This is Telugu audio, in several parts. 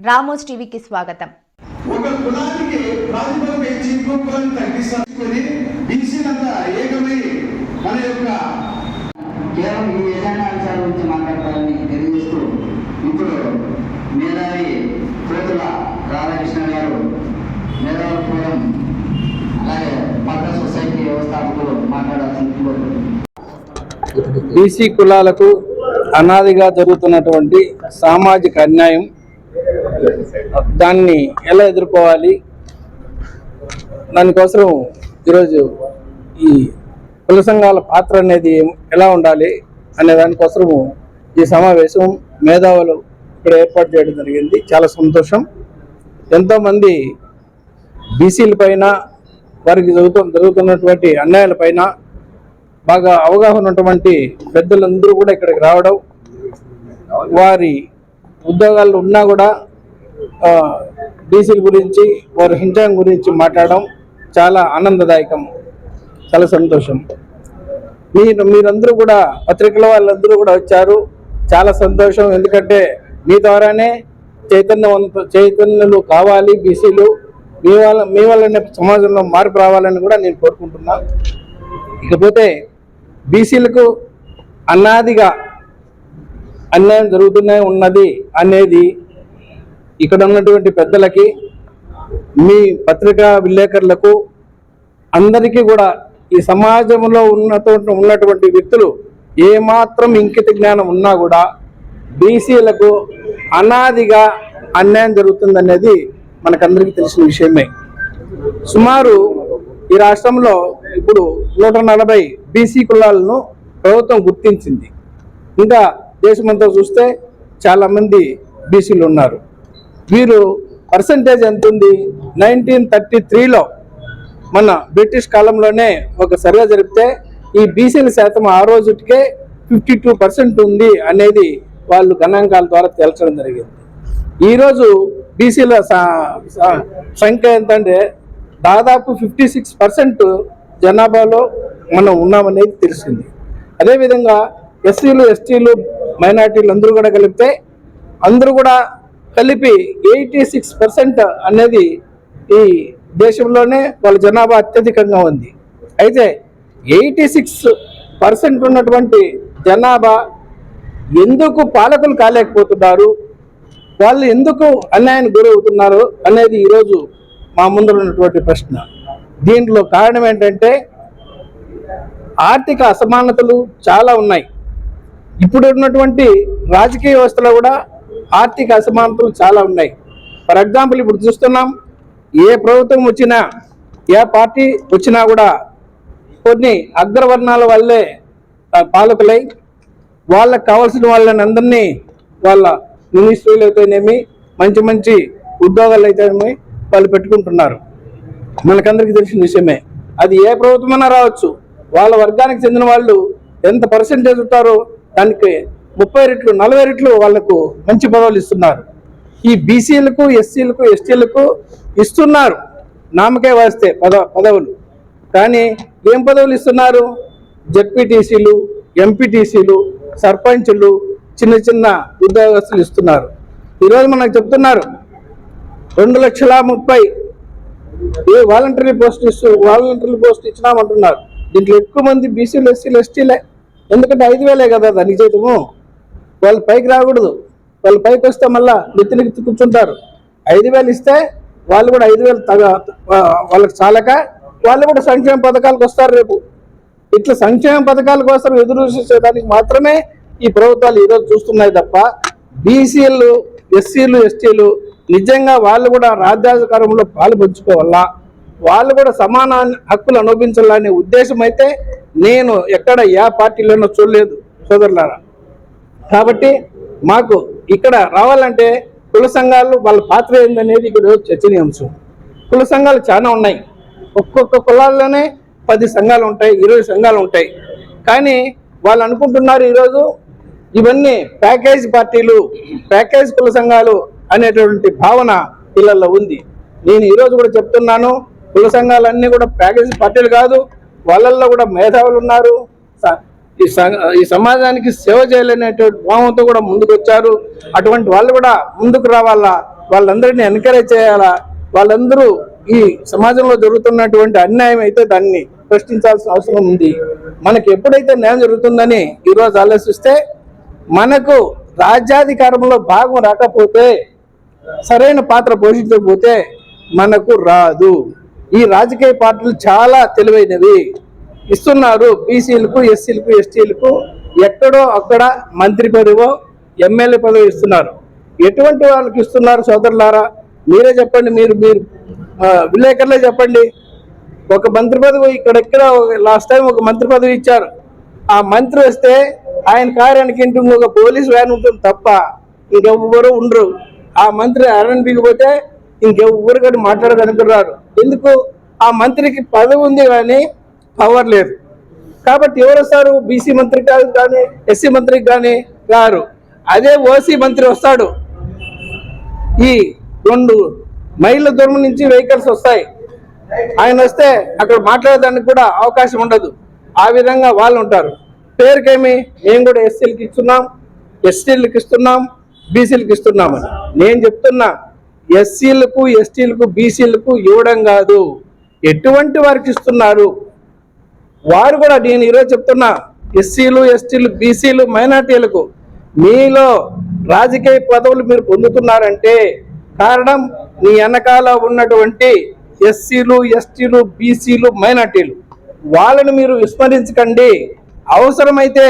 రామోస్ టీవీకి స్వాగతం. ఒక కులానికి ప్రాతిపదిక ఇచ్చి ఇంకో కులాన్ని తగ్గిస్తామని బీసీలంతా ఏకమై మన యొక్క కేవలం ఈ ఎజెండా అంశాల గురించి మాట్లాడతారని తెలియజేస్తూ ఇప్పుడు మేధావి కోతుల రాధాకృష్ణ గారు మేధావి ఫోరం అలాగే పక్క సొసైటీ వ్యవస్థాపకులు మాట్లాడాల్సింది బీసీ కులాలకు అనాదిగా జరుగుతున్నటువంటి సామాజిక అన్యాయం దాన్ని ఎలా ఎదుర్కోవాలి? దానికోసం ఈరోజు ఈ కుల సంఘాల పాత్ర అనేది ఎలా ఉండాలి అనే దానికోసము ఈ సమావేశం మేధావులు ఇక్కడ ఏర్పాటు చేయడం జరిగింది. చాలా సంతోషం. ఎంతోమంది బీసీల పైన వారికి జరుగుతు జరుగుతున్నటువంటి అన్యాయాలపైన బాగా అవగాహన ఉన్నటువంటి పెద్దలందరూ కూడా ఇక్కడికి రావడం వారి ఉద్యోగాలు ఉన్నా కూడా బీసీల గురించి వారి హింజాంగ్ గురించి మాట్లాడడం చాలా ఆనందదాయకం చాలా సంతోషం. మీరు మీరందరూ కూడా పత్రికల వాళ్ళందరూ కూడా వచ్చారు. చాలా సంతోషం ఎందుకంటే మీ ద్వారానే చైతన్యవంత చైతన్యులు కావాలి బీసీలు. మీ వాళ్ళ మీ వల్లనే సమాజంలో మార్పు రావాలని కూడా నేను కోరుకుంటున్నా. ఇకపోతే బీసీలకు అనాదిగా అన్యాయం జరుగుతూనే ఉన్నది అనేది ఇక్కడ ఉన్నటువంటి పెద్దలకి మీ పత్రికా విలేకరులకు అందరికీ కూడా ఈ సమాజంలో ఉన్నతో ఉన్నటువంటి వ్యక్తులు ఏమాత్రం ఇంకిత జ్ఞానం ఉన్నా కూడా బీసీలకు అనాదిగా అన్యాయం జరుగుతుందనేది మనకందరికీ తెలిసిన విషయమే. సుమారు ఈ రాష్ట్రంలో ఇప్పుడు నూట నలభై బీసీ కులాలను ప్రభుత్వం గుర్తించింది. ఇంకా దేశమంతా చూస్తే చాలామంది బీసీలు ఉన్నారు. వీరు పర్సంటేజ్ ఎంత ఉంది? నైన్టీన్ థర్టీ త్రీలో మన బ్రిటిష్ కాలంలోనే ఒక సర్వే జరిపితే ఈ బీసీల శాతం ఆ రోజుకే ఫిఫ్టీ టూ పర్సెంట్ ఉంది అనేది వాళ్ళు గణాంకాల ద్వారా తేల్చడం జరిగింది. ఈరోజు బీసీల సంఖ్య ఏంటంటే దాదాపు ఫిఫ్టీ సిక్స్ పర్సెంట్ జనాభాలో మనం ఉన్నామనేది తెలిసింది. అదేవిధంగా ఎస్సీలు ఎస్టీలు మైనార్టీలు అందరూ కూడా కలిపితే అందరూ కూడా కలిపి ఎయిటీ సిక్స్ పర్సెంట్ అనేది ఈ దేశంలోనే వాళ్ళ జనాభా అత్యధికంగా ఉంది. అయితే ఎయిటీ సిక్స్ పర్సెంట్ ఉన్నటువంటి జనాభా ఎందుకు పాలకులు కాలేకపోతున్నారు? వాళ్ళు ఎందుకు అన్యాయానికి గురవుతున్నారు అనేది ఈరోజు మా ముందర ఉన్నటువంటి ప్రశ్న. దీంట్లో కారణం ఏంటంటే ఆర్థిక అసమానతలు చాలా ఉన్నాయి. ఇప్పుడు ఉన్నటువంటి రాజకీయ వ్యవస్థలో కూడా ఆర్థిక అసమానతలు చాలా ఉన్నాయి. ఫర్ ఎగ్జాంపుల్ ఇప్పుడు చూస్తున్నాం ఏ ప్రభుత్వం వచ్చినా ఏ పార్టీ వచ్చినా కూడా కొన్ని అగ్రవర్ణాల వల్లే పాలకులై వాళ్ళకి కావాల్సిన వాళ్ళని అందరినీ వాళ్ళ మినిస్ట్రీలు అయితేనేమి మంచి మంచి ఉద్యోగాలు అయితేనేమి వాళ్ళు పెట్టుకుంటున్నారు. మనకందరికీ తెలిసిన విషయమే. అది ఏ ప్రభుత్వమైనా రావచ్చు. వాళ్ళ వర్గానికి చెందిన వాళ్ళు ఎంత పర్సంటేజ్ ఉంటారో దానికి ముప్పై రెట్లు నలభై రెట్లు వాళ్ళకు మంచి పదవులు ఇస్తున్నారు. ఈ బీసీలకు ఎస్సీలకు ఎస్టీలకు ఇస్తున్నారు. నామకే వాస్తే పద పదవులు. కానీ ఏం పదవులు ఇస్తున్నారు? జడ్పీటీసీలు ఎంపీటీసీలు సర్పంచులు చిన్న చిన్న ఉద్యోగస్తులు ఇస్తున్నారు. ఈరోజు మనకు చెప్తున్నారు రెండు లక్షల ముప్పై ఏ వాలంటరీ పోస్ట్ ఇస్తూ వాలంటరీ పోస్ట్ ఇచ్చినామంటున్నారు. దీంట్లో ఎక్కువ మంది బీసీలు ఎస్సీలు ఎస్టీలే. ఎందుకంటే ఐదు వేలే కదా దానికి జీతము వాళ్ళు పైకి రాకూడదు. వాళ్ళు పైకి వస్తే మళ్ళా నెత్తినెత్తి కూర్చుంటారు. ఐదు వేలు ఇస్తే వాళ్ళు కూడా ఐదు వేలు తగ వాళ్ళకి చాలక వాళ్ళు కూడా సంక్షేమ పథకాలకు వస్తారు రేపు. ఇట్లా సంక్షేమ పథకాల కోసం ఎదురు చూసేదానికి మాత్రమే ఈ ప్రభుత్వాలు ఈరోజు చూస్తున్నాయి తప్ప బీసీలు ఎస్సీలు ఎస్టీలు నిజంగా వాళ్ళు కూడా రాజ్యాధికారంలో పాలు పంచుకోవాలా? వాళ్ళు కూడా సమాన హక్కులు అనుభవించాలనే ఉద్దేశం అయితే నేను ఎక్కడ ఏ పార్టీలోనో చూడలేదు సోదరులారా. కాబట్టి మాకు ఇక్కడ రావాలంటే కుల సంఘాలు వాళ్ళ పాత్ర ఏందనేది ఇక్కడ చర్చనీయాంశం. కుల సంఘాలు చాలా ఉన్నాయి. ఒక్కొక్క కులాల్లోనే పది సంఘాలు ఉంటాయి ఇరవై సంఘాలు ఉంటాయి. కానీ వాళ్ళు అనుకుంటున్నారు ఈరోజు ఇవన్నీ ప్యాకేజ్ పార్టీలు ప్యాకేజ్ కుల సంఘాలు అనేటువంటి భావన పిల్లల్లో ఉంది. నేను ఈరోజు కూడా చెప్తున్నాను కుల సంఘాలన్నీ కూడా ప్యాకేజ్ పార్టీలు కాదు వాళ్ళల్లో కూడా మేధావులు ఉన్నారు. ఈ స- ఈ సమాజానికి సేవ చేయాలనేటువంటి భావంతో కూడా ముందుకు వచ్చారు అటువంటి వాళ్ళు కూడా ముందుకు రావాలా? వాళ్ళందరినీ ఎన్కరేజ్ చేయాలా? వాళ్ళందరూ ఈ సమాజంలో జరుగుతున్నటువంటి అన్యాయం అయితే దాన్ని ప్రశ్నించాల్సిన అవసరం ఉంది. మనకి ఎప్పుడైతే న్యాయం జరుగుతుందని ఈరోజు ఆలోచిస్తే మనకు రాజ్యాధికారంలో భాగం రాకపోతే సరైన పాత్ర పోషించకపోతే మనకు రాదు. ఈ రాజకీయ పార్టీలు చాలా తెలివైనవి. ఇస్తున్నారు బీసీలకు ఎస్సీలకు ఎస్టీలకు. ఎక్కడో అక్కడ మంత్రి పదవో ఎమ్మెల్యే పదవి ఇస్తున్నారు. ఎటువంటి వాళ్ళకి ఇస్తున్నారు సోదరులారా? మీరే చెప్పండి మీరు మీరు విలేకరులే చెప్పండి. ఒక మంత్రి పదవి ఇక్కడెక్కడ లాస్ట్ టైం ఒక మంత్రి పదవి ఇచ్చారు. ఆ మంత్రి వస్తే ఆయన కార్యానికి ఇంటి ఒక పోలీస్ వ్యాన్ ఉంటుంది తప్ప ఇంకెవ్వరు ఉండరు. ఆ మంత్రి ఆర్ఎన్బికి పోతే ఇంకెవ్వరు కానీ మాట్లాడడానికి ఎందుకు? ఆ మంత్రికి పదవి ఉంది కానీ పవర్ లేదు. కాబట్టి ఎవరు వస్తారు? బీసీ మంత్రి కాదు కానీ ఎస్సీ మంత్రికి కానీ గారు. అదే ఓసీ మంత్రి వస్తాడు. ఈ రెండు మైళ్ళ దూరం నుంచి వెహికల్స్ వస్తాయి. ఆయన వస్తే అక్కడ మాట్లాడడానికి కూడా అవకాశం ఉండదు. ఆ విధంగా వాళ్ళు ఉంటారు. పేరుకేమి? మేము కూడా ఎస్సీలకి ఇస్తున్నాం. ఎస్టీలకు ఇస్తున్నాం. బీసీలకు ఇస్తున్నామని. నేను చెప్తున్నా ఎస్సీలకు ఎస్టీలకు బీసీలకు ఇవ్వడం కాదు. ఎటువంటి వారికి ఇస్తున్నారు? వారు కూడా నేను ఈరోజు చెప్తున్నా ఎస్సీలు ఎస్టీలు బీసీలు మైనార్టీలకు మీలో రాజకీయ పదవులు మీరు పొందుతున్నారంటే కారణం మీ వెనకాల ఉన్నటువంటి ఎస్సీలు ఎస్టీలు బీసీలు మైనార్టీలు. వాళ్ళని మీరు విస్మరించకండి. అవసరమైతే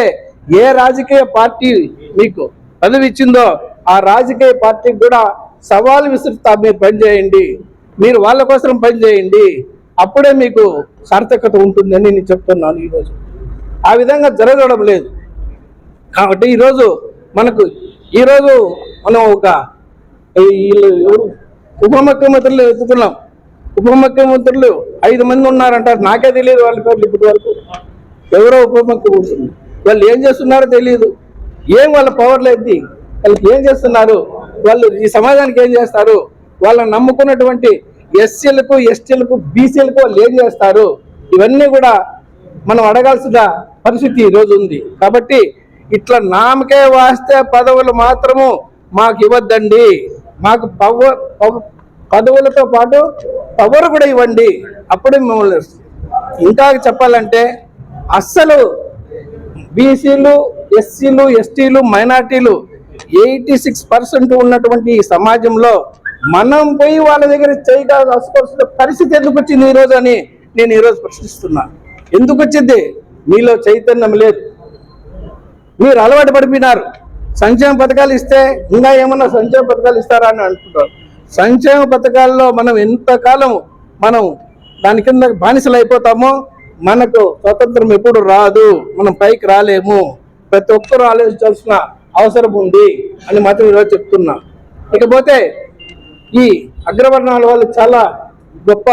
ఏ రాజకీయ పార్టీ మీకు పదవి ఇచ్చిందో ఆ రాజకీయ పార్టీకి కూడా సవాలు విసురుతా మీరు పనిచేయండి. మీరు వాళ్ళ కోసం పనిచేయండి. అప్పుడే మీకు సార్థకత ఉంటుందని నేను చెప్తున్నాను ఈరోజు. ఆ విధంగా జరగడం లేదు. కాబట్టి ఈరోజు మనకు ఈరోజు మనం ఒక ఈ ఉప ముఖ్యమంత్రులు ఎత్తుకున్నాం. ఉప ముఖ్యమంత్రులు ఐదు మంది ఉన్నారంటారు. నాకే తెలియదు వాళ్ళ పేర్లు ఇప్పటి వరకు. ఎవరో ఉప ముఖ్యమంత్రులు. వాళ్ళు ఏం చేస్తున్నారో తెలియదు. ఏం వాళ్ళ పవర్ లేదు వాళ్ళకి ఏం చేస్తున్నారు? వాళ్ళు ఈ సమాజానికి ఏం చేస్తారు? వాళ్ళని నమ్ముకున్నటువంటి ఎస్సీలకు ఎస్టీలకు బీసీలకు వాళ్ళు ఏం చేస్తారు? ఇవన్నీ కూడా మనం అడగాల్సిన పరిస్థితి ఈ ఉంది. కాబట్టి ఇట్లా నామకే వాస్తే పదవులు మాత్రము మాకు ఇవ్వద్దండి. మాకు పవ పదవులతో పాటు పవర్ కూడా ఇవ్వండి. అప్పుడే మిమ్మల్ని ఇంకా చెప్పాలంటే అస్సలు బీసీలు ఎస్సీలు ఎస్టీలు మైనార్టీలు ఎయిటీ సిక్స్ పర్సెంట్ ఉన్నటువంటి ఈ సమాజంలో మనం పోయి వాళ్ళ దగ్గర చేయగా రాసుకోవాల్సిన పరిస్థితి ఎందుకు వచ్చింది ఈరోజు అని నేను ఈరోజు ప్రశ్నిస్తున్నా. ఎందుకు వచ్చింది? మీలో చైతన్యం లేదు. మీరు అలవాటు పడిపోయినారు. సంక్షేమ పథకాలు ఇస్తే ఇంకా ఏమన్నా సంక్షేమ పథకాలు ఇస్తారా అని అంటున్నారు. సంక్షేమ పథకాల్లో మనం ఎంతకాలం మనం దాని కింద బానిసలు అయిపోతామో మనకు స్వతంత్రం ఎప్పుడు రాదు. మనం పైకి రాలేము. ప్రతి ఒక్కరూ ఆలోచించాల్సిన అవసరం ఉంది అని మాత్రం ఈరోజు చెప్తున్నా. ఇకపోతే ఈ అగ్రవర్ణాల వాళ్ళు చాలా గొప్ప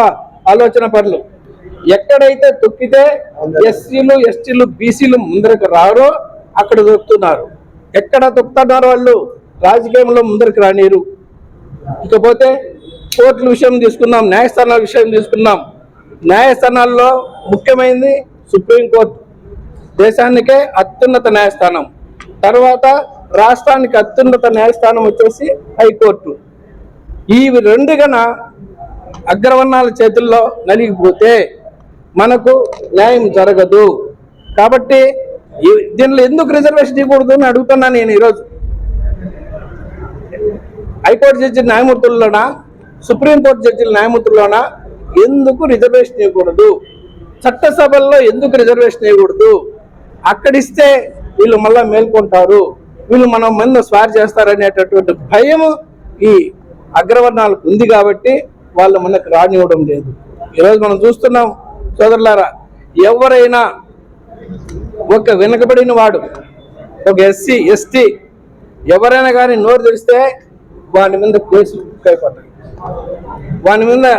ఆలోచన పనులు. ఎక్కడైతే తొక్కితే ఎస్సీలు ఎస్టీలు బీసీలు ముందరకు రారో అక్కడ తొక్కుతున్నారు. ఎక్కడ తొక్కుతున్నారు వాళ్ళు? రాజకీయంలో ముందరకు రానిరు ఇకపోతే కోర్టుల విషయం తీసుకున్నాం న్యాయస్థానాల విషయం తీసుకున్నాం. న్యాయస్థానాల్లో ముఖ్యమైనది సుప్రీంకోర్టు. దేశానికే అత్యున్నత న్యాయస్థానం. తర్వాత రాష్ట్రానికి అత్యున్నత న్యాయస్థానం వచ్చేసి హైకోర్టు. ఈ రెండు గన అగ్రవర్ణాల చేతుల్లో నలిగిపోతే మనకు న్యాయం జరగదు. కాబట్టి దీనిలో ఎందుకు రిజర్వేషన్ ఇవ్వకూడదు అని అడుగుతున్నా నేను ఈరోజు. హైకోర్టు జడ్జి న్యాయమూర్తుల్లోనా సుప్రీంకోర్టు జడ్జిల న్యాయమూర్తుల్లోనా ఎందుకు రిజర్వేషన్ ఇవ్వకూడదు? చట్టసభల్లో ఎందుకు రిజర్వేషన్ ఇవ్వకూడదు? అక్కడిస్తే వీళ్ళు మళ్ళీ మేల్కొంటారు. వీళ్ళు మనం మందు స్వార్ చేస్తారనేటటువంటి భయం ఈ అగ్రవర్ణాలకు ఉంది కాబట్టి వాళ్ళు మనకు రానివ్వడం లేదు. ఈరోజు మనం చూస్తున్నాం సోదరులారా ఎవరైనా ఒక వెనుకబడిన వాడు ఒక ఎస్సీ ఎస్టీ ఎవరైనా కానీ నోరు తెరిస్తే వాని మీద కేసులు బుక్ అయిపోతాయి. వాని మీద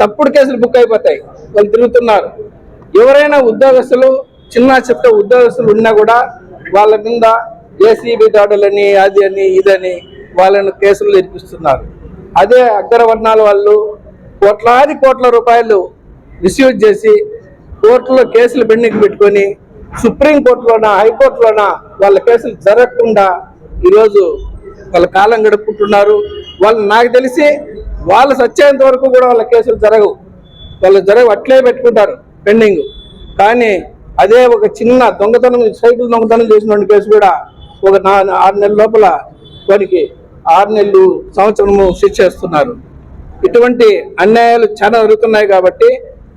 తప్పుడు కేసులు బుక్ అయిపోతాయి. వాళ్ళు తిరుగుతున్నారు. ఎవరైనా ఉద్యోగస్తులు చిన్న చిత్త ఉద్యోగస్తులు ఉన్నా కూడా వాళ్ళ మీద ఏసీబీ దాడులని అది అని ఇదని వాళ్ళని కేసులు నిర్పిస్తున్నారు. అదే అగ్రవర్ణాల వాళ్ళు కోట్లాది కోట్ల రూపాయలు రిసీవ్ చేసి కోర్టులో కేసులు పెండింగ్ పెట్టుకొని సుప్రీంకోర్టులోన హైకోర్టులోన వాళ్ళ కేసులు జరగకుండా ఈరోజు వాళ్ళ కాలం గడుపుకుంటున్నారు. వాళ్ళు నాకు తెలిసి వాళ్ళు సచ్చేంత వరకు కూడా వాళ్ళ కేసులు జరగవు. వాళ్ళు జరగవు అట్లే పెట్టుకుంటారు పెండింగ్ కానీ అదే ఒక చిన్న దొంగతనం సైకిల్ దొంగతనం చేసిన కేసు కూడా ఒక నా ఆరు నెలల లోపల వారికి ఆరు నెలలు సంవత్సరము శిక్ష ఇస్తున్నారు. ఇటువంటి అన్యాయాలు చాలా జరుగుతున్నాయి కాబట్టి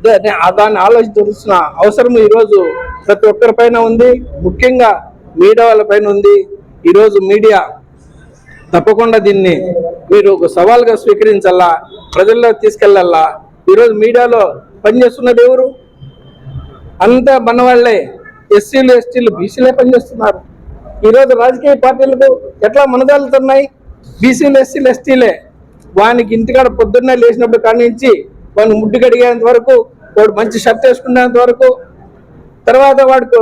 దాన్ని దాన్ని ఆలోచించాల్సిన అవసరం ఈరోజు ప్రతి ఒక్కరి పైన ఉంది. ముఖ్యంగా మీడియా వాళ్ళపైన ఉంది. ఈరోజు మీడియా తప్పకుండా దీన్ని మీరు ఒక సవాల్గా స్వీకరించాలా ప్రజల్లో తీసుకెళ్ళాలా ఈరోజు మీడియాలో పనిచేస్తున్నది ఎవరు? అంతా మన వాళ్ళే ఎస్సీలు ఎస్టీలు బీసీలే పనిచేస్తున్నారు. ఈరోజు రాజకీయ పార్టీలకు ఎట్లా మనదాలుతున్నాయి? బీసీలు ఎస్సీలు ఎస్టీలే. వానికి ఇంటికాడ పొద్దున్నే లేచినప్పుడు కాడి నుంచి వాడిని ముడ్డు కడిగేంత వరకు వాడు మంచి షర్ట్ వేసుకునేంత వరకు. తర్వాత వాడికి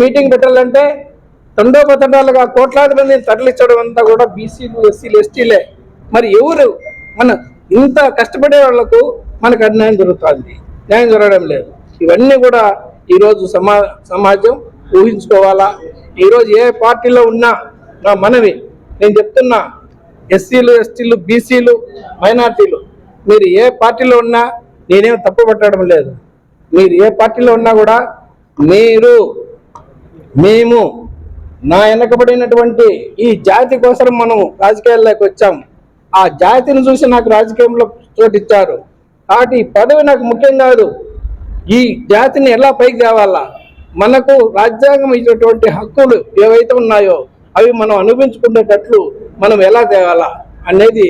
మీటింగ్ పెట్టాలంటే తండోపతండాలుగా కోట్లాది మందిని తరలించడం అంతా కూడా బీసీలు ఎస్సీలు ఎస్టీలే. మరి ఎవరు? మన ఇంత కష్టపడే వాళ్ళకు మనకు అన్యాయం జరుగుతుంది. న్యాయం జరగడం లేదు. ఇవన్నీ కూడా ఈరోజు సమా సమాజం ఊహించుకోవాలా? ఈరోజు ఏ పార్టీలో ఉన్నా నా మనవి. నేను చెప్తున్నా ఎస్సీలు ఎస్టీలు బీసీలు మైనార్టీలు. మీరు ఏ పార్టీలో ఉన్నా నేనేం తప్పు పట్టడం లేదు. మీరు ఏ పార్టీలో ఉన్నా కూడా మీరు మేము నా వెనకబడినటువంటి ఈ జాతి కోసం మనం రాజకీయాల్లోకి వచ్చాం. ఆ జాతిని చూసి నాకు రాజకీయంలో చోటిచ్చారు. కాబట్టి ఈ పదవి నాకు ముఖ్యం కాదు. ఈ జాతిని ఎలా పైకి తేవాలా? మనకు రాజ్యాంగం ఇచ్చినటువంటి హక్కులు ఏవైతే ఉన్నాయో అవి మనం అనుభవించుకునేటట్లు మనం ఎలా తేవాలా అనేది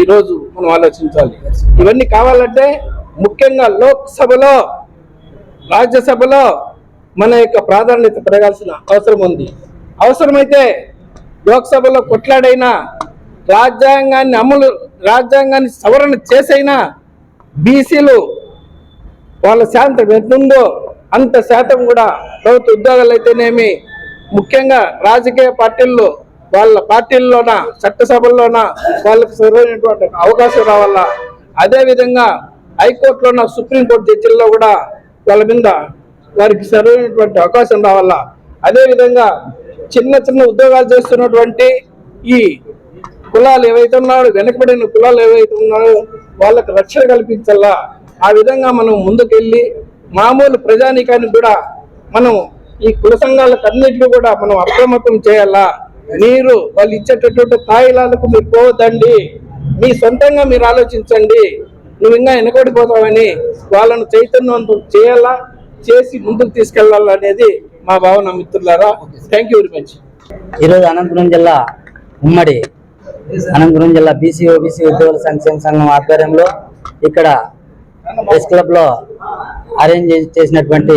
ఈరోజు మనం ఆలోచించాలి. ఇవన్నీ కావాలంటే ముఖ్యంగా లోక్సభలో రాజ్యసభలో మన యొక్క ప్రాధాన్యత పెరగాల్సిన అవసరం ఉంది. అవసరమైతే లోక్సభలో కొట్లాడైనా రాజ్యాంగాన్ని అమలు రాజ్యాంగాన్ని సవరణ చేసైనా బీసీలు వాళ్ళ శాతం ఎంతుందో అంత శాతం కూడా ప్రభుత్వ ఉద్యోగాలు అయితేనేమి ముఖ్యంగా రాజకీయ పార్టీల్లో వాళ్ళ పార్టీల్లోన చట్టసభల్లోన వాళ్ళకి సరైనటువంటి అవకాశం రావాలా? అదేవిధంగా హైకోర్టులోన సుప్రీంకోర్టు జడ్జిల్లో కూడా వాళ్ళ మీద వారికి సరైనటువంటి అవకాశం రావాలా? అదేవిధంగా చిన్న చిన్న ఉద్యోగాలు చేస్తున్నటువంటి ఈ కులాలు ఏవైతే ఉన్నాడో వెనకబడిన కులాలు ఏవైతే ఉన్నాయో వాళ్ళకు రక్షణ కల్పించాలా? ఆ విధంగా మనం ముందుకెళ్ళి మామూలు ప్రజానీకానికి కూడా మనం ఈ కుల సంఘాలకు అన్నిటికీ కూడా మనం అప్రమత్తం చేయాలా? మీరు వాళ్ళు ఇచ్చేటటువంటి తాయిలాలకు మీరు పోవద్దండి. మీ సొంతంగా మీరు ఆలోచించండి. నువ్వు ఇంకా వెనకడిపోతావని వాళ్ళను చైతన్యవంతం చేయాలా? చేసి ముందుకు తీసుకెళ్ళాలా అనేది మా భావన మిత్రులారా. థ్యాంక్ యూ వెరీ మచ్ ఈరోజు అనంతపురం జిల్లా ఉమ్మడి అనంతపురం జిల్లా బీసీ ఓబీసీ ఉద్యోగుల సంక్షేమ సంఘం ఆధ్వర్యంలో ఇక్కడ ప్రెస్ క్లబ్లో అరేంజ్ చేసినటువంటి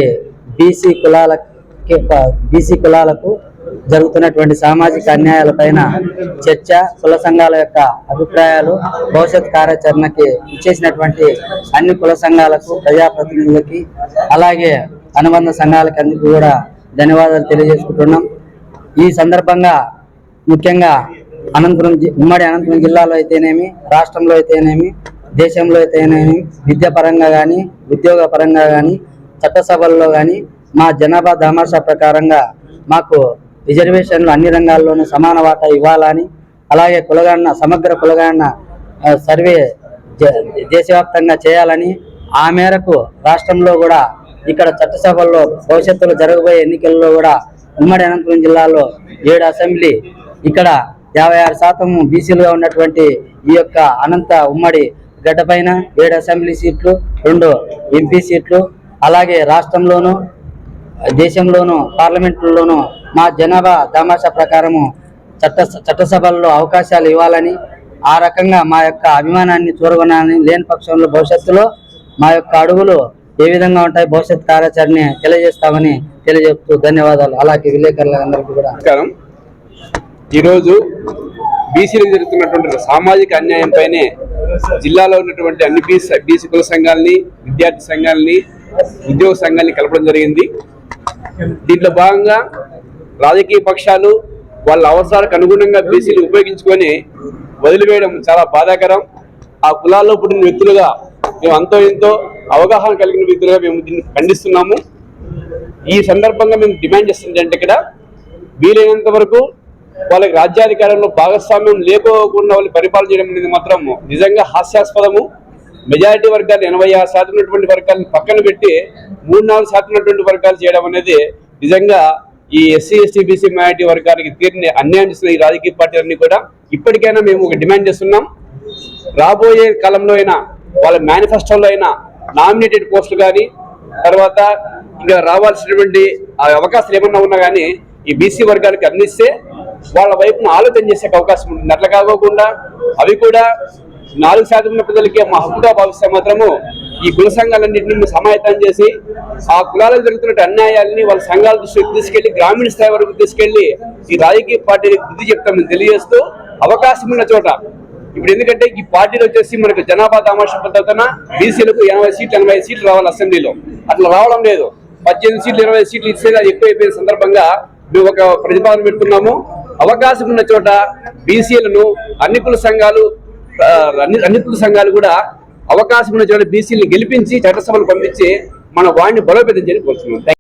బీసీ కులాల బీసీ కులాలకు జరుగుతున్నటువంటి సామాజిక అన్యాయాలపైన చర్చ కుల సంఘాల యొక్క అభిప్రాయాలు భవిష్యత్ కార్యాచరణకి ఇచ్చేసినటువంటి అన్ని కుల సంఘాలకు ప్రజాప్రతినిధులకి అలాగే అనుబంధ సంఘాలకి అందుకు కూడా ధన్యవాదాలు తెలియజేసుకుంటున్నాం. ఈ సందర్భంగా ముఖ్యంగా అనంతపురం ఉమ్మడి అనంతపురం జిల్లాలో అయితేనేమి రాష్ట్రంలో అయితేనేమి దేశంలో అయితేనేమి విద్యాపరంగా కానీ ఉద్యోగ పరంగా కానీ చట్టసభల్లో కానీ మా జనాభా దామాషా ప్రకారంగా మాకు రిజర్వేషన్లు అన్ని రంగాల్లోనూ సమాన వాటా ఇవ్వాలని అలాగే కులగణన సమగ్ర కులగణన సర్వే దేశవ్యాప్తంగా చేయాలని ఆ మేరకు రాష్ట్రంలో కూడా ఇక్కడ చట్టసభల్లో భవిష్యత్తులో జరగబోయే ఎన్నికల్లో కూడా ఉమ్మడి అనంతపురం జిల్లాలో ఏడు అసెంబ్లీ ఇక్కడ యాభై ఆరు శాతం బీసీలుగా ఉన్నటువంటి ఈ యొక్క అనంత ఉమ్మడి గడ్డపైన ఏడు అసెంబ్లీ సీట్లు రెండు ఎంపీ సీట్లు అలాగే రాష్ట్రంలోనూ దేశంలోనూ పార్లమెంట్లోనూ మా జనాభా దామాషా ప్రకారము చట్ట చట్టసభల్లో అవకాశాలు ఇవ్వాలని ఆ రకంగా మా యొక్క అభిమానాన్ని చూరగొనాలని లేని పక్షంలో భవిష్యత్తులో మా యొక్క అడుగులు ఏ విధంగా ఉంటాయి భవిష్యత్ కార్యాచరణ తెలియజేస్తామని తెలియజేస్తూ ధన్యవాదాలు. అలాగే విలేకరులందరికీ కూడా. నమస్కారం. ఈరోజు బీసీలకు జరుగుతున్నటువంటి సామాజిక అన్యాయంపైనే జిల్లాలో ఉన్నటువంటి అన్ని బీసీ బీసీ కుల సంఘాలని విద్యార్థి సంఘాలని ఉద్యోగ సంఘాలని కలపడం జరిగింది. దీంట్లో భాగంగా రాజకీయ పక్షాలు వాళ్ళ అవసరాలకు అనుగుణంగా బీసీలు ఉపయోగించుకొని వదిలివేయడం చాలా బాధాకరం. ఆ కులాల్లో పుట్టిన వ్యక్తులుగా మేము అంతో ఎంతో అవగాహన కలిగిన వ్యక్తులుగా మేము దీన్ని ఖండిస్తున్నాము. ఈ సందర్భంగా మేము డిమాండ్ చేస్తుంది అంటే ఇక్కడ వీలైనంత వరకు వాళ్ళకి రాజ్యాధికారంలో భాగస్వామ్యం లేకోకుండా వాళ్ళు పరిపాలన చేయడం అనేది మాత్రం నిజంగా హాస్యాస్పదము. మెజారిటీ వర్గాలు ఎనభై ఆరు శాతం ఉన్నటువంటి వర్గాలను పక్కన పెట్టి మూడు నాలుగు శాతం ఉన్నటువంటి వర్గాలు చేయడం అనేది నిజంగా ఈ ఎస్సీ ఎస్టీ బీసీ మైనార్టీ వర్గానికి తీరిని అన్యాయం చేస్తున్న ఈ రాజకీయ పార్టీలన్నీ కూడా ఇప్పటికైనా మేము ఒక డిమాండ్ చేస్తున్నాం. రాబోయే కాలంలో అయినా వాళ్ళ మేనిఫెస్టోలో అయినా నామినేటెడ్ పోస్టులు కానీ తర్వాత ఇంకా రావాల్సినటువంటి అవకాశాలు ఏమన్నా ఉన్నా కానీ ఈ బీసీ వర్గానికి అందిస్తే వాళ్ళ వైపున ఆలోచన చేసే అవకాశం ఉంటుంది. అట్లా కాకుండా అవి కూడా నాలుగు శాతం ఉన్న ప్రజలకి మా హక్కుగా భావిస్తే మాత్రము ఈ కుల సంఘాలన్నింటినీ సమాయత్తం చేసి ఆ కులాలకు జరుగుతున్న అన్యాయాలని వాళ్ళ సంఘాల దృష్టికి తీసుకెళ్ళి గ్రామీణ స్థాయి వరకు తీసుకెళ్ళి ఈ రాజకీయ పార్టీని బుద్ధి చెప్తామని తెలియజేస్తూ అవకాశం ఉన్న చోట ఇప్పుడు ఎందుకంటే ఈ పార్టీలు వచ్చేసి మనకు జనాభా తమాషా పద్ధతిన బీసీలకు ఎనభై సీట్లు ఎనభై సీట్లు రావాలి అసెంబ్లీలో. అట్లా రావడం లేదు. పద్దెనిమిది సీట్లు ఇరవై సీట్లు ఇస్తే అది సందర్భంగా మేము ఒక ప్రతిపాదన పెడుతున్నాము. అవకాశం ఉన్న చోట బీసీలను అన్ని కుల సంఘాలు అన్ని అన్ని కుల సంఘాలు కూడా అవకాశం ఉన్న చోట బీసీలను గెలిపించి చట్టసభలు పంపించి మన వాడిని బలోపేతం చేయని కోరుతున్నాం.